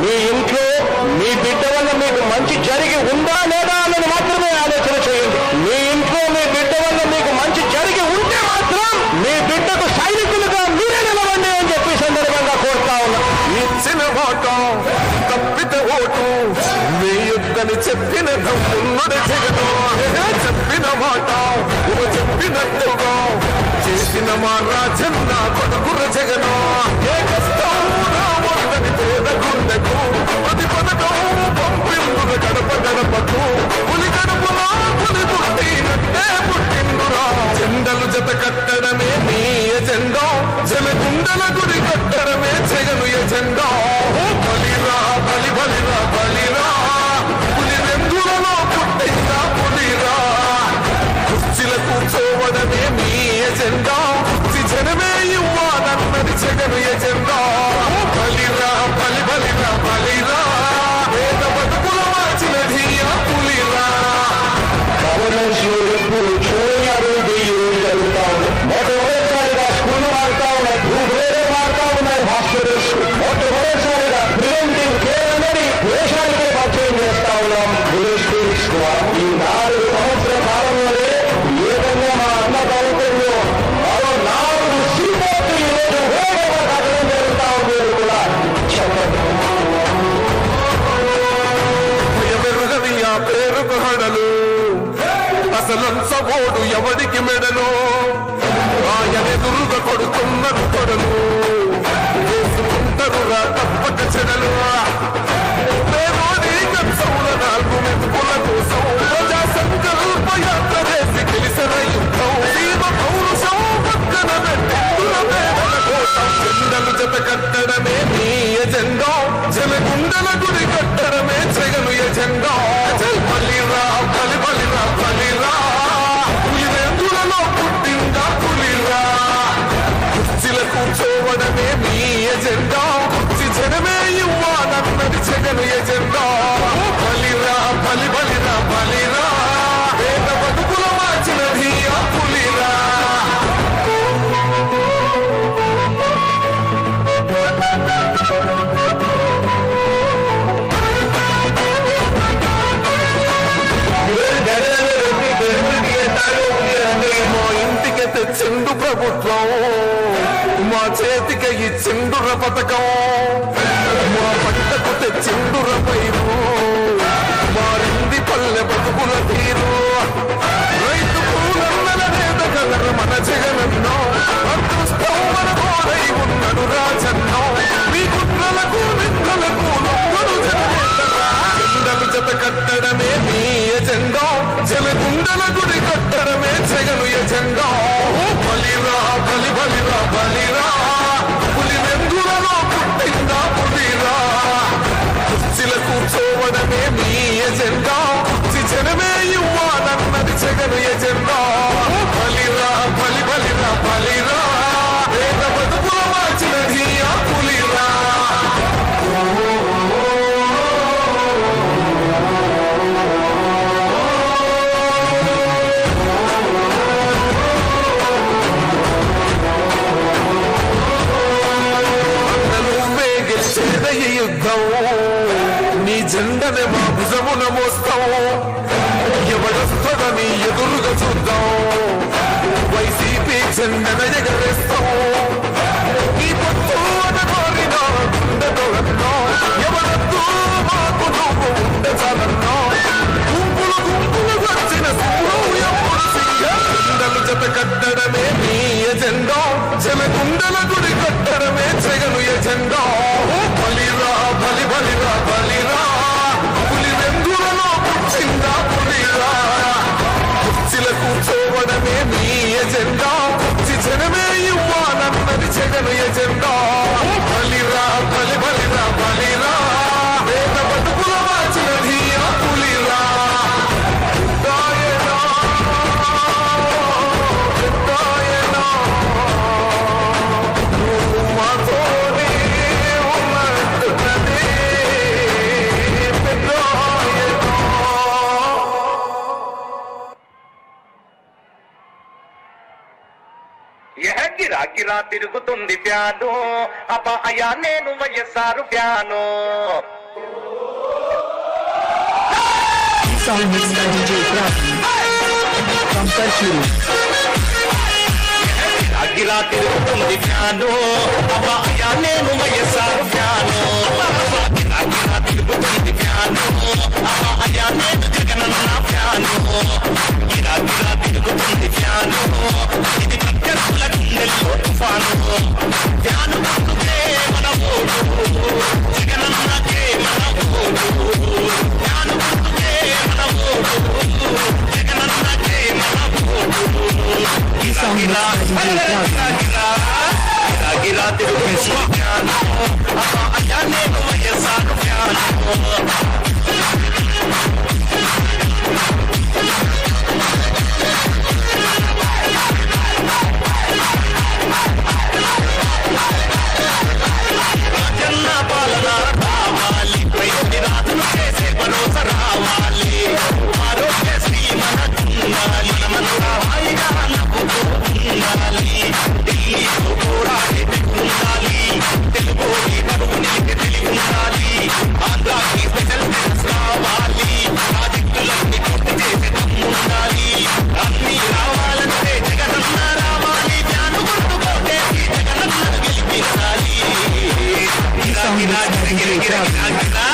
మీ ఇంట్లో మీ బిడ్డ వల్ల మీకు మంచి జరిగి ఉందా లేదా అన్నది మాత్రమే ఆలోచన చేయండి. మీ ఇంట్లో మీ బిడ్డ వల్ల మీకు మంచి జరిగి ఉంటే మాత్రం మీ బిడ్డకు సైనికులుగా మీరే నిలవండి అని చెప్పి సందర్భంగా కోరుతా ఉన్నా. తప్పిత ఓటు మీ యుద్ధని చెప్పిన చెప్పిన మాట చెప్పినట్టుగా చేసిన మా రాజన్న కొడుకుర జగనా years and all. లంచబోడు ఎవడికి మెడను ఆయనెదురుగ కొడుతున్నారు కొడను వేసుకుంటారు తప్పక చెడలు. of the gold. చేస్తావు? నీ జెండనే మా భుజమున మోస్తావు. ఎవడొస్తాడో ఎదురుగా చూద్దాం. వైసీపీ జెండన ఎగరేస్తావు. నీ పొత్తు అని కోరినా ఎవరొద్దు మాకు నువ్వు చాలన్నా గుంపులు గుంపులు వచ్చిన ఎప్పుడు జత కట్టడమే నీ ఎజెండా. జల గుండల గుడి ఎజెండా. జనమే ఇవ్వాలన్నది జగన్ ఎజెండా. గిరా గిరా తిరుగుతుంది ప్యాను. అపాయా నేను వైఎస్ఆర్ ప్యాను. అగిలా తిరుగుతుంది ప్యాను. అపాయా నేను వైఎస్ఆర్ ప్యాను. Obrigado.